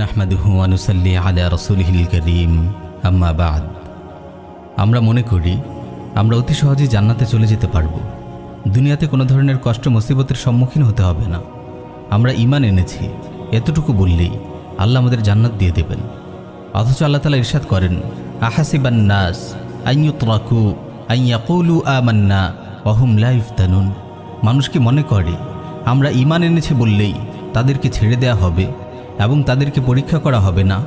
নাহমাদুহু আনুসাল্লি আলা রসুলহিল করিম। আম্মা আমরা মনে করি, আমরা অতি সহজেই জান্নাতে চলে যেতে পারব। দুনিয়াতে কোনো ধরনের কষ্ট, মুসিবতের সম্মুখীন হতে হবে না। আমরা ইমান এনেছি, এতটুকু বললেই আল্লাহ আমাদের জান্নাত দিয়ে দেবেন। অথচ আল্লাহ তালা ইরশাদ করেন, আহাসিবান নাস আইয়ুতরাকু আইয়াকুলু আমান্না অহুম লাইফ তানুন মানুষকে মনে করে, আমরা ইমান এনেছি বললেই তাদেরকে ছেড়ে দেয়া হবে? এবং তাদেরকে পরীক্ষা করা হবে না।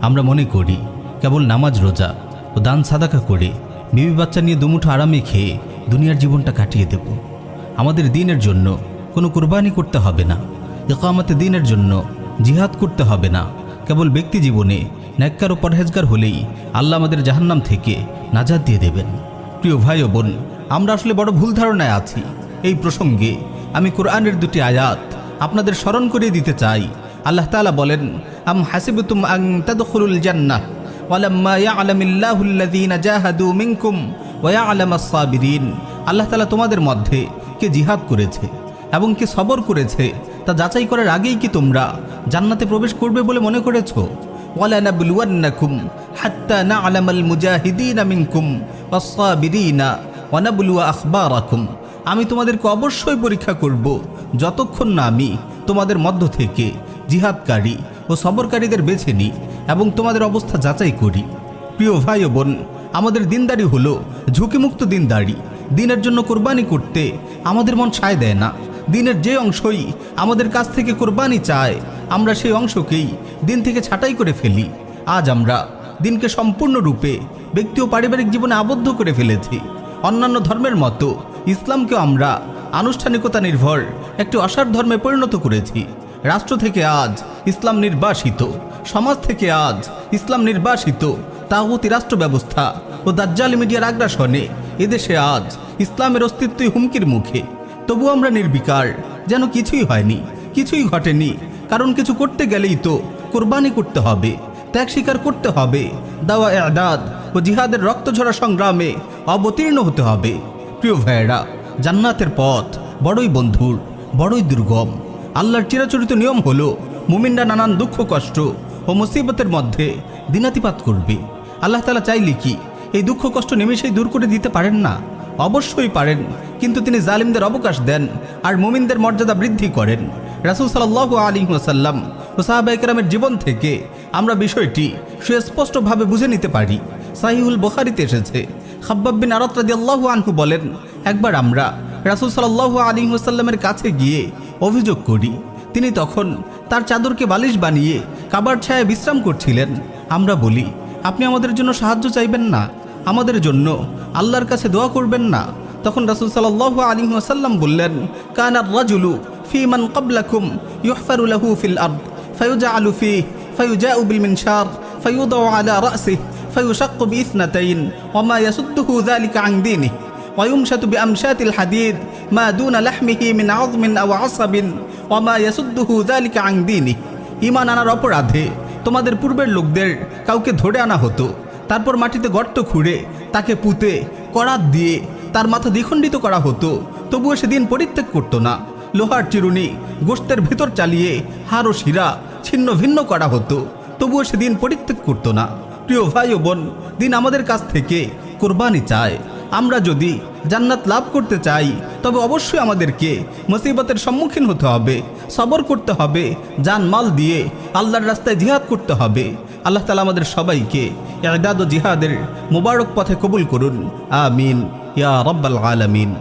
আমরা মনে করি, কেবল নামাজ রোজা ও দান সাদাকা করে বিবি বাচ্চা নিয়ে দুমুঠো আরামে খেয়ে দুনিয়ার জীবনটা কাটিয়ে দেব। আমাদের দিনের জন্য কোনো কুরবানি করতে হবে না। ইকামতে দিনের জন্য জিহাদ করতে হবে না। কেবল ব্যক্তি জীবনে ন্যাক্কার ও পরহেজগার হলেই আল্লাহ আমাদের জাহান্নাম থেকে নাজাদ দিয়ে দেবেন। প্রিয় ভাই ও বোন, আমরা আসলে বড় ভুল ধারণায় আছি। এই প্রসঙ্গে আমি কোরআনের দুটি আয়াত আপনাদের স্মরণ করিয়ে দিতে চাই। আল্লাহ তাআলা বলেন, আম হাসিবতুম আং তাদখুলুল জান্নাহ? জাহাদু ওয়া আল্লাহ তাআলা তোমাদের মধ্যে কে জিহাদ করেছে এবং কে সবর করেছে তা যাচাই করার আগেই কি তোমরা জান্নাতে প্রবেশ করবে বলে মনে করেছ? আখবারাকুম। আমি তোমাদেরকে অবশ্যই পরীক্ষা করব যতক্ষণ না আমি তোমাদের মধ্য থেকে জিহাদকারী ও সবরকারীদের বেছে নিই এবং তোমাদের অবস্থা যাচাই করি। প্রিয় ভাই ও বোন, আমাদের দিনদারি হলো ঝুঁকিমুক্ত দিনদারি। দিনের জন্য কোরবানি করতে আমাদের মন সায় দেয় না। দিনের যে অংশই আমাদের কাছ থেকে কোরবানি চায়, আমরা সেই অংশকেই দিন থেকে ছাঁটাই করে ফেলি। আজ আমরা দিনকে সম্পূর্ণরূপে ব্যক্তি ও পারিবারিক জীবনে আবদ্ধ করে ফেলেছি। অন্যান্য ধর্মের মতো ইসলামকেও আমরা আনুষ্ঠানিকতা নির্ভর একটি অসার ধর্মে পরিণত করেছি। রাষ্ট্র থেকে আজ ইসলাম নির্বাসিত, সমাজ থেকে আজ ইসলাম নির্বাসিত, তাগুতি রাষ্ট্র ব্যবস্থা ও দাজ্জালি মিডিয়ার আগ্রাসনে এদেশে আজ ইসলামের অস্তিত্বই হুমকির মুখে। তবু আমরা নির্বিকার, যেন কিছুই হয়নি, কিছুই ঘটেনি, কারণ কিছু করতে গেলেই তো কোরবানি করতে হবে, ত্যাগ স্বীকার করতে হবে, দাওয়া এদাদ ও জিহাদের রক্তঝরা সংগ্রামে অবতীর্ণ হতে হবে। প্রিয় ভাইয়েরা, জান্নাতের পথ বড়ই বন্ধুর, বড়ই দুর্গম। আল্লাহর চিরাচরিত নিয়ম হলো মুমিনরা নানান দুঃখ, কষ্ট ও মুসিবতের মধ্যে দিনাতিপাত করবে। আল্লাহ তালা চাইলে কি এই দুঃখ, কষ্ট নিমেষেই দূর করে দিতে পারেন না? অবশ্যই পারেন, কিন্তু তিনি জালিমদের অবকাশ দেন আর মুমিনদের মর্যাদা বৃদ্ধি করেন। রাসুল সাল্লাহ আলী ওসাল্লাম ও সাহাবাইকরামের জীবন থেকে আমরা বিষয়টি সুস্পষ্টভাবে বুঝে নিতে পারি। সাহিউল বোখারিতে এসেছে। খাব্বাব বিন আরত রাদি আল্লাহ আনহু বলেন, একবার আমরা রাসুল সাল্লাহ আলী ওসাল্লামের কাছে গিয়ে অভিযোগ করি। তিনি তখন তার চাদরকে বালিশ বানিয়ে কাবার ছায়া বিশ্রাম করছিলেন। আমরা বলি, আপনি আমাদের জন্য সাহায্য চাইবেন না। আমাদের জন্য আল্লাহর কাছে দোয়া করবেন না। তখন রাসুল সাল্লাহ আলী আসাল্লাম বললেন কানার রাজুলু ফিমান কবলাকুম ইহফারুলাহু ফিল আর্দ ফয়ুজা আলুফি ফয়ুজা উবিল মিনসার ফয়ুদ আলা রাসি ফয়ুশাক্কু বিসনাতাইন ওমা ইয়াসুদ্দুহু যালিকা আন দীনিহি। ويمشط بأمشات الحديد ما دون لحمه من عظم أو عصب وما يسده ذلك عن دينه ইমান আনার অপরাধে তোমাদের পূর্বের লোকদের কাউকে ধরে আনা হতো তারপর মাটিতে গর্ত খুঁড়ে তাকে পুঁতে করাত দিয়ে তার মাথা দ্বিখণ্ডিত করা হতো তবুও সেদিন পরিত্যাগ করতো না লোহার চিরুনি গোষ্ঠের ভেতর চালিয়ে হাড় ও শিরা ছিন্ন ভিন্ন করা হতো তবুও সেদিন পরিত্যাগ করতো না প্রিয় ভাই ও বোন দিন আমাদের কাছ থেকে কোরবানি চায় আমরা যদি জান্নাত লাভ করতে চাই, তবে অবশ্যই আমাদেরকে মুসিবতের সম্মুখীন হতে হবে, সবর করতে হবে জানমাল দিয়ে আল্লাহর রাস্তায় জিহাদ করতে হবে। আল্লাহ তালা আমাদের সবাইকে এদাদ ও জিহাদের মুবারক পথে কবুল করুন। আমিন। ইয়া রব্বাল আলামিন।